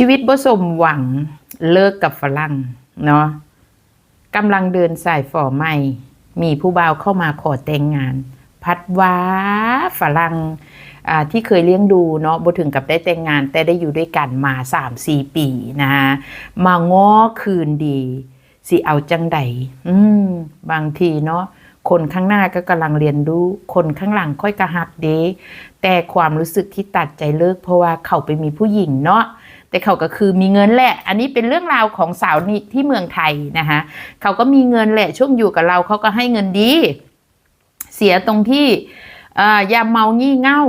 ชีวิตบ่สมหวังเลิกกับฝรั่งเนาะกำลังเดินสายฝ่อใหม่ มีผู้บ่าวเข้ามาขอแต่งงาน พัดว่าฝรั่งอ่าที่เคยเลี้ยงดูเนาะบ่ถึงกับได้แต่งงาน แต่ได้อยู่ด้วยกันมา 3-4 ปีนะฮะมาง้อคืนดี สิเอาจังใดอืมบางทีเนาะคนข้างหน้าก็กำลังเรียนรู้ คนข้างหลังค่อยกระหักเดแต่ความรู้สึกที่ตัดใจเลิกเพราะว่าเขาไปมีผู้หญิงเนาะ แต่เขาก็คือมีเงินแหละ อันนี้เป็นเรื่องราวของสาวนี่ที่เมืองไทยนะคะเขาก็มีเงินแหละช่วงอยู่กับเราเขาก็ให้เงินดี เสียตรงที่เอ่อยาเมางี่เง่า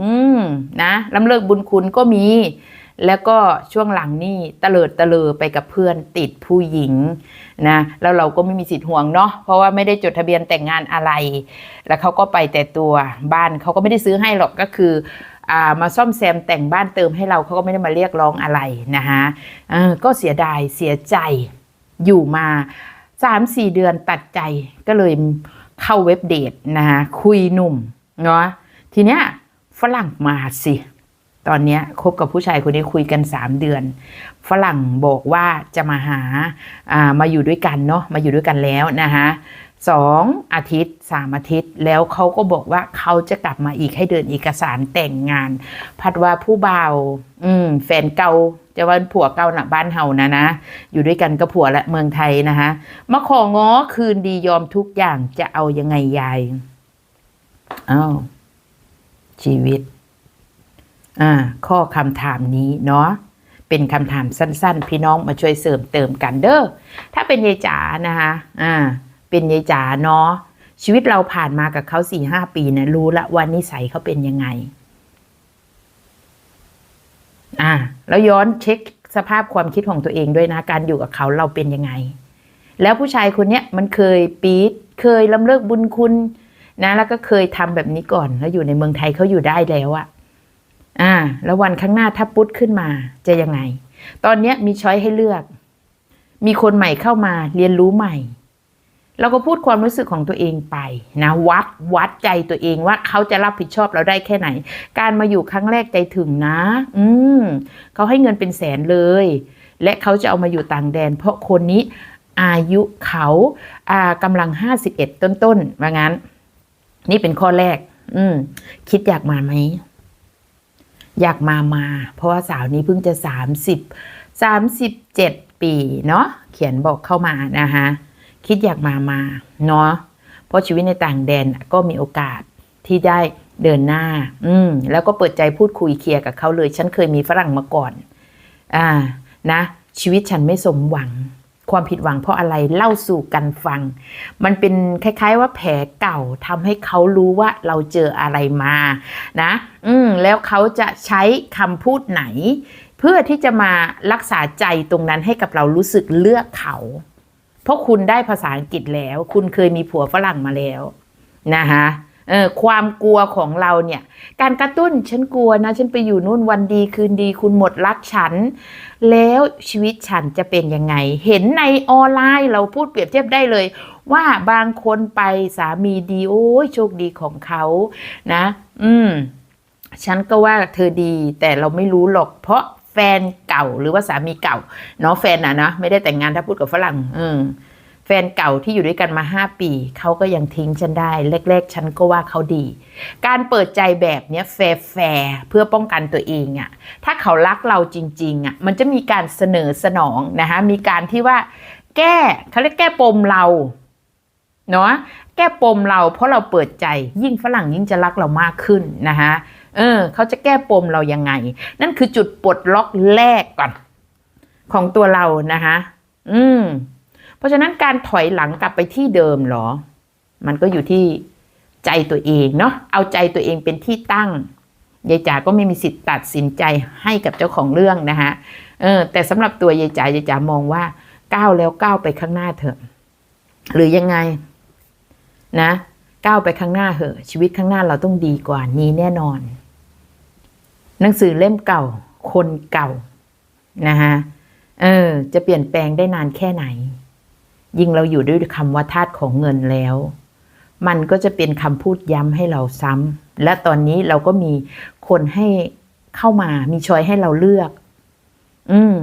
อืมนะลำเลิกบุญคุณก็มี แล้วก็ช่วงหลังนี่เตลิดเตลอไปกับเพื่อนติดผู้หญิงนะแล้วเราก็ไม่มีสิทธิ์ห่วงเนาะเพราะว่าไม่ได้จดทะเบียนแต่งงานอะไร แล้วเขาก็ไปแต่ตัวบ้านเขาก็ไม่ได้ซื้อให้หรอกก็คือ มาซ่อมแซมแต่งบ้านเติมให้เราเขาก็ไม่ได้มาเรียกร้องอะไรนะคะก็เสียดายเสียใจอยู่มาสามสี่เดือนตัดใจก็เลยเข้าเว็บเดทนะคะคุยหนุ่มเนาะทีเนี้ยฝรั่งมาสิตอนเนี้ยคบกับผู้ชายคนนี้คุยกัน 3 เดือน ฝรั่งบอกว่าจะมาหาอ่ามาอยู่ด้วยกันเนาะมาอยู่ด้วยกันแล้วนะคะ สองอาทิตย์สามอาทิตย์ แล้วเขาก็บอกว่าเขาจะกลับมาอีกให้เดินเอกสารแต่งงาน พัดว่าผู้บ่าวอืมแฟนเก่าจะว่าผัวเก่าหนะบ้านเฮานะนะ อยู่ด้วยกันกับผัวและเมืองไทยนะคะมาของ้อคืนดียอมทุกอย่างจะเอายังไงยายอ้าวชีวิต อ่า ข้อคำถามนี้เนาะเป็นคำถามสั้น ๆ พี่น้องมาช่วยเสริมเติมกันเด้อถ้าเป็นยายจ๋านะคะอ่า เป็นยายจ๋าเนาะชีวิตเราผ่านมากับเขาสี่ห้าปีเนะรู้ละว่านิสัยเขาเป็นยังไง อ่า แล้วย้อนเช็คสภาพความคิดของตัวเองด้วยนะ การอยู่กับเขาเราเป็นยังไง แล้วผู้ชายคนเนี้ยมันเคยปี๊ดเคยลำเลิกบุญคุณนะ แล้วก็เคยทำแบบนี้ก่อน แล้วอยู่ในเมืองไทยเขาอยู่ได้แล้วอะอ่า แล้ววันข้างหน้าถ้าปุ๊ดขึ้นมาจะยังไง ตอนเนี้ยมีช้อยให้เลือก มีคนใหม่เข้ามาเรียนรู้ใหม่ เราก็พูดความรู้สึกของตัวเองไปนะวัดวัดใจตัวเองว่าเขาจะรับผิดชอบเราได้แค่ไหน การมาอยู่ครั้งแรกใจถึงนะ อืมเขาให้เงินเป็นแสนเลย และเขาจะเอามาอยู่ต่างแดน เพราะคนนี้อายุเขาอ่ากำลังห้าสิบเอ็ดต้นๆว่างั้น นี่เป็นข้อแรก อืมคิดอยากมาไหมอยากมามา เพราะว่าสาวนี้เพิ่งจะ30 37ปีเนาะเขียนบอกเข้ามานะคะ คิดอยากมามาเนาะเพราะชีวิตในต่างแดนก็มีโอกาสที่ได้เดินหน้า อืมแล้วก็เปิดใจพูดคุยเคลียร์กับเขาเลย ฉันเคยมีฝรั่งมาก่อน อ่า นะ ชีวิตฉันไม่สมหวัง ความผิดหวังเพราะอะไรเล่าสู่กันฟัง มันเป็นคล้าย ๆ ว่าแผลเก่าทำให้เขารู้ว่าเราเจออะไรมา นะ อืมแล้วเขาจะใช้คำพูดไหน เพื่อที่จะมารักษาใจตรงนั้นให้กับเรารู้สึกเลือกเขา เพราะคุณได้ภาษาอังกฤษแล้ว คุณเคยมีผัวฝรั่งมาแล้วนะคะเออความกลัวของเราเนี่ย การกระตุ้นฉันกลัวนะ ฉันไปอยู่นู่นวันดีคืนดี คุณหมดรักฉัน แล้วชีวิตฉันจะเป็นยังไง เห็นในออนไลน์เราพูดเปรียบเทียบได้เลย ว่าบางคนไปสามีดีโอ้ยโชคดีของเขานะ อืม ฉันก็ว่าเธอดีแต่เราไม่รู้หรอก เพราะ แฟนเก่าหรือว่าสามีเก่าเนาะแฟนนะนะไม่ได้แต่งงานถ้าพูดกับฝรั่งออแฟนเก่าที่อยู่ด้วยกันมาห้าปีเขาก็ยังทิ้งฉันได้แรกๆ ฉันก็ว่าเขาดี การเปิดใจแบบเนี้ยแฟร์เพื่อป้องกันตัวเองอะ่ะถ้าเขารักเราจริงๆอะ่ะมันจะมีการเสนอสนองนะคะมีการที่ว่าแก้เขาเรียกแก้ปมเราเนาะแก้ปมเราเพราะเราเปิดใจยิ่งฝรั่งยิ่งจะรักเรามากขึ้นนะคะ เออเขาจะแก้ปมเรายังไง นั่นคือจุดปลดล็อกแรกก่อน ของตัวเรานะคะอืม เพราะฉะนั้นการถอยหลังกลับไปที่เดิมหรอ มันก็อยู่ที่ใจตัวเองเนาะเอาใจตัวเองเป็นที่ตั้งยายจ๋าก็ไม่มีสิทธิ์ตัดสินใจให้กับเจ้าของเรื่องนะคะเออ แต่สำหรับตัวยายจ๋ายายจ๋ามองว่าก้าวแล้วก้าวไปข้างหน้าเถอะ หรือยังไง นะก้าวไปข้างหน้าเหอะ ชีวิตข้างหน้าเราต้องดีกว่านี้แน่นอน หนังสือเล่มเก่า คนเก่านะคะเออ จะเปลี่ยนแปลงได้นานแค่ไหน ยิ่งเราอยู่ด้วยคำว่าธาตุของเงินแล้ว มันก็จะเป็นคำพูดย้ำให้เราซ้ำและตอนนี้เราก็มีคนให้เข้ามามีช้อยให้เราเลือก อืม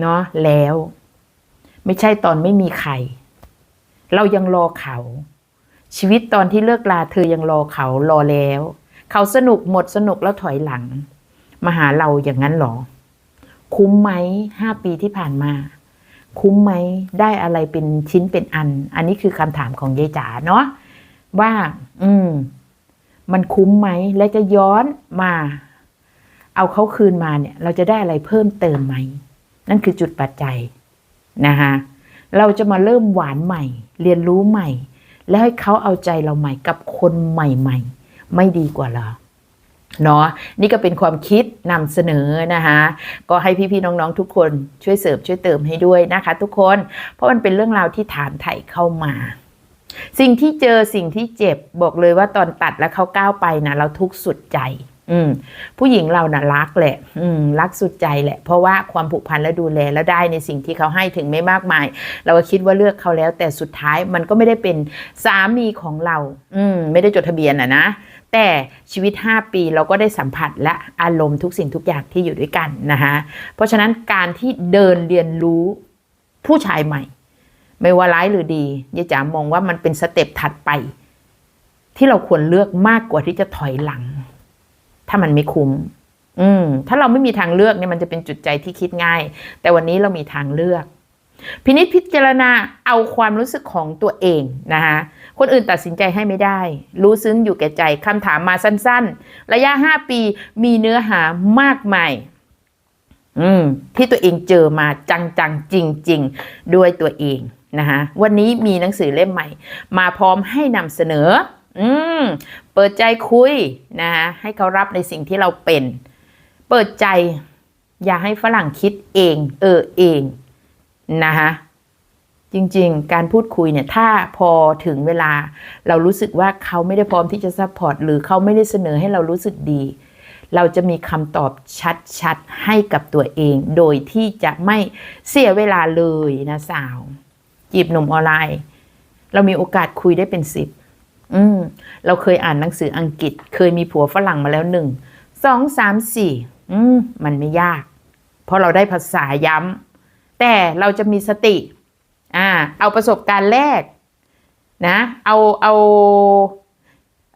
เนาะแล้ว ไม่ใช่ตอนไม่มีใคร เรายังรอเขา ชีวิตตอนที่เลิกลาเธอยังรอเขารอแล้ว เขาสนุกหมดสนุกแล้วถอยหลัง มาหาเราอย่างนั้นหรอ คุ้มไหมห้าปีที่ผ่านมา คุ้มไหมได้อะไรเป็นชิ้นเป็นอัน อันนี้คือคำถามของยายจ๋าเนาะว่า อืม มันคุ้มไหมและจะย้อนมา เอาเขาคืนมาเนี่ย เราจะได้อะไรเพิ่มเติมไหม นั่นคือจุดปัจจัยนะคะเราจะมาเริ่มหวานใหม่ เรียนรู้ใหม่ แล้วให้เขาเอาใจเราใหม่กับคนใหม่ ๆ ไม่ดีกว่าเหรอ เนาะนี่ก็เป็นความคิดนำเสนอนะคะก็ให้พี่ๆน้องๆทุกคนช่วยเสริมช่วยเติมให้ด้วยนะคะ ทุกคนเพราะมันเป็นเรื่องราวที่ถามไถ่เข้ามา สิ่งที่เจอสิ่งที่เจ็บบอกเลยว่าตอนตัดแล้วเขาก้าวไปนะเราทุกสุดใจ อืมผู้หญิงเรานะ่ะรักแหละ อืมรักสุดใจแหละ เพราะว่าความผูกพันและดูแลแล้วได้ในสิ่งที่เขาให้ถึงไม่มากมาย เราก็คิดว่าเลือกเขาแล้ว แต่สุดท้ายมันก็ไม่ได้เป็นสามีของเรา อืมไม่ได้จดทะเบียนอะนะ แต่ชีวิต 5 ปีเราก็ได้สัมผัสและอารมณ์ทุกสิ่งทุกอย่างที่อยู่ด้วยกันนะคะเพราะฉะนั้นการที่เดินเรียนรู้ผู้ชายใหม่ ไม่ว่าร้ายหรือดียายจ๋ามองว่ามันเป็นสเต็ปถัดไป ที่เราควรเลือกมากกว่าที่จะถอยหลัง ถ้ามันไม่คุ้มอืมถ้าเราไม่มีทางเลือกเนี่ยมันจะเป็นจุดใจที่คิดง่าย แต่วันนี้เรามีทางเลือก พินิจพิจารณาเอาความรู้สึกของตัวเองนะคะ คนอื่นตัดสินใจให้ไม่ได้ รู้ซึ้งอยู่แก่ใจคำถามมาสั้นๆ ระยะ 5 ปีมีเนื้อหามากมายมที่ตัวเองเจอมาจังๆ จริง ๆ ด้วยตัวเองนะคะวันนี้มีหนังสือเล่มใหม่ มาพร้อมให้นำเสนอ อืม เปิดใจคุยนะคะให้เขารับในสิ่งที่เราเป็น เปิดใจ อย่าให้ฝรั่งคิดเอง เออเองนะคะ จริงๆ การพูดคุยเนี่ยถ้าพอถึงเวลา เรารู้สึกว่าเขาไม่ได้พร้อมที่จะซัพพอร์ตหรือเขาไม่ได้เสนอให้เรารู้สึกดี เราจะมีคำตอบชัดๆ ให้กับตัวเอง โดยที่จะไม่เสียเวลาเลยนะสาว จีบหนุ่มออนไลน์ เรามีโอกาสคุยได้เป็นสิบอืมเราเคยอ่านหนังสืออังกฤษ เคยมีผัวฝรั่งมาแล้วหนึ่งสองสามสี่อืมมันไม่ยาก เพราะเราได้ภาษาย้ำแต่เราจะมีสติ อ่าเอาประสบการณ์แรกนะเอาเอา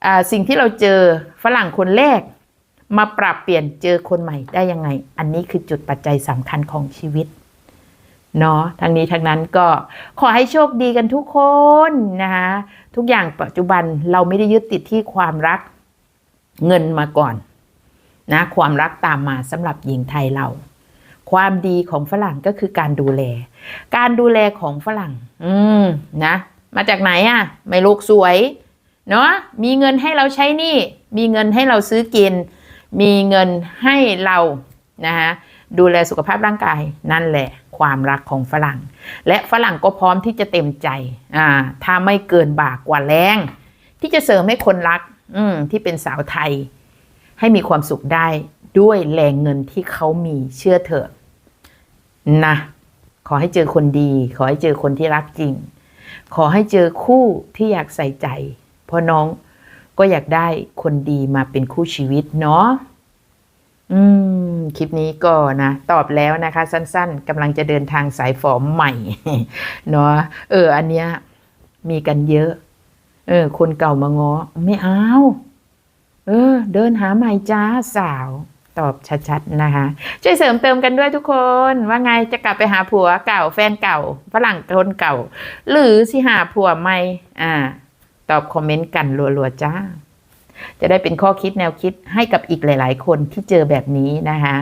อ่าสิ่งที่เราเจอฝรั่งคนแรก มาปรับเปลี่ยนเจอคนใหม่ได้ยังไง อันนี้คือจุดปัจจัยสำคัญของชีวิตเนาะทางนี้ทางนั้นก็ขอให้โชคดีกันทุกคนนะคะทุกอย่างปัจจุบันเราไม่ได้ยึดติดที่ความรักเงินมาก่อนนะความรักตามมาสำหรับหญิงไทยเรา ความดีของฝรั่งก็คือการดูแล การดูแลของฝรั่ง อืมนะ มาจากไหนอะ่ะ ไม่ลูกสวย เนาะมีเงินให้เราใช้นี่ มีเงินให้เราซื้อกิน มีเงินให้เรานะคะดูแลสุขภาพร่างกายนั่นแหละ ความรักของฝรั่ง และฝรั่งก็พร้อมที่จะเต็มใจอ่าถ้าไม่เกินบากกว่าแรง ที่จะเสริมให้คนรัก อืมที่เป็นสาวไทย ให้มีความสุขได้ด้วยแรงเงินที่เขามีเชื่อเถอะ นะ ขอให้เจอคนดี ขอให้เจอคนที่รักจริง ขอให้เจอคู่ที่อยากใส่ใจ เพราะน้องก็อยากได้คนดีมาเป็นคู่ชีวิตเนาะอืม คลิปนี้ก็นะ ตอบแล้วนะคะ สั้นๆกำลังจะเดินทางสายฝอมใหม่ เนาะเออ อันเนี้ยมีกันเยอะ เออ คนเก่ามาง้อ ไม่เอา เออ เดินหาใหม่จ้าสาว ตอบชัดๆนะคะ ช่วยเสริมเติมกันด้วยทุกคนว่าไงจะกลับไปหาผัวเก่าแฟนเก่าฝรั่งคนเก่า หรือสิหาผัวใหม่อ่า ตอบคอมเมนต์กันรัวๆจ้า จะได้เป็นข้อคิดแนวคิดให้กับอีกหลาย ๆ คนที่เจอแบบนี้นะคะ